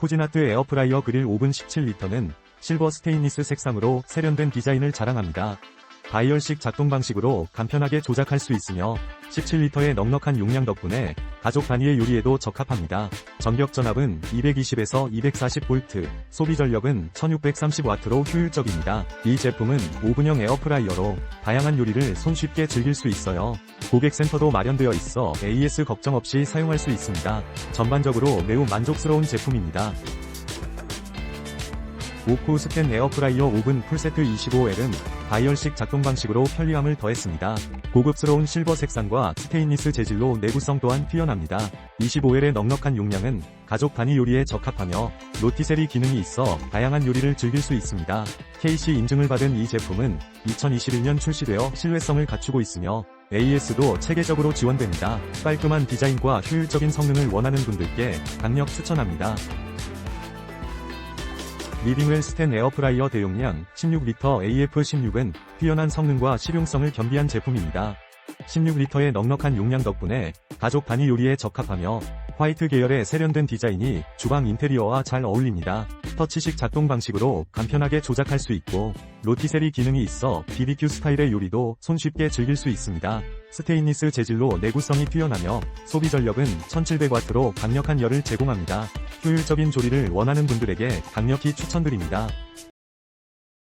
코지나트 에어프라이어 그릴 오븐 17리터는 실버 스테인리스 색상으로 세련된 디자인을 자랑합니다. 다이얼식 작동 방식으로 간편하게 조작할 수 있으며 17리터의 넉넉한 용량 덕분에 가족 단위의 요리에도 적합합니다. 전격 전압은 220에서 240V, 소비 전력은 1630W로 효율적입니다. 이 제품은 오븐형 에어프라이어로 다양한 요리를 손쉽게 즐길 수 있어요. 고객 센터도 마련되어 있어 AS 걱정 없이 사용할 수 있습니다. 전반적으로 매우 만족스러운 제품입니다. 오코 스텐 에어프라이어 오븐 풀세트 25L은 다이얼식 작동 방식으로 편리함을 더했습니다. 고급스러운 실버 색상과 스테인리스 재질로 내구성 또한 뛰어납니다. 25L의 넉넉한 용량은 가족 단위 요리에 적합하며 로티세리 기능이 있어 다양한 요리를 즐길 수 있습니다. KC 인증을 받은 이 제품은 2021년 출시되어 신뢰성을 갖추고 있으며 AS도 체계적으로 지원됩니다. 깔끔한 디자인과 효율적인 성능을 원하는 분들께 강력 추천합니다. 리빙웰 스텐 에어프라이어 대용량 16L AF16은 뛰어난 성능과 실용성을 겸비한 제품입니다. 16L의 넉넉한 용량 덕분에 가족 단위 요리에 적합하며 화이트 계열의 세련된 디자인이 주방 인테리어와 잘 어울립니다. 터치식 작동 방식으로 간편하게 조작할 수 있고 로티세리 기능이 있어 BBQ 스타일의 요리도 손쉽게 즐길 수 있습니다. 스테인리스 재질로 내구성이 뛰어나며 소비 전력은 1700W로 강력한 열을 제공합니다. 효율적인 조리를 원하는 분들에게 강력히 추천드립니다.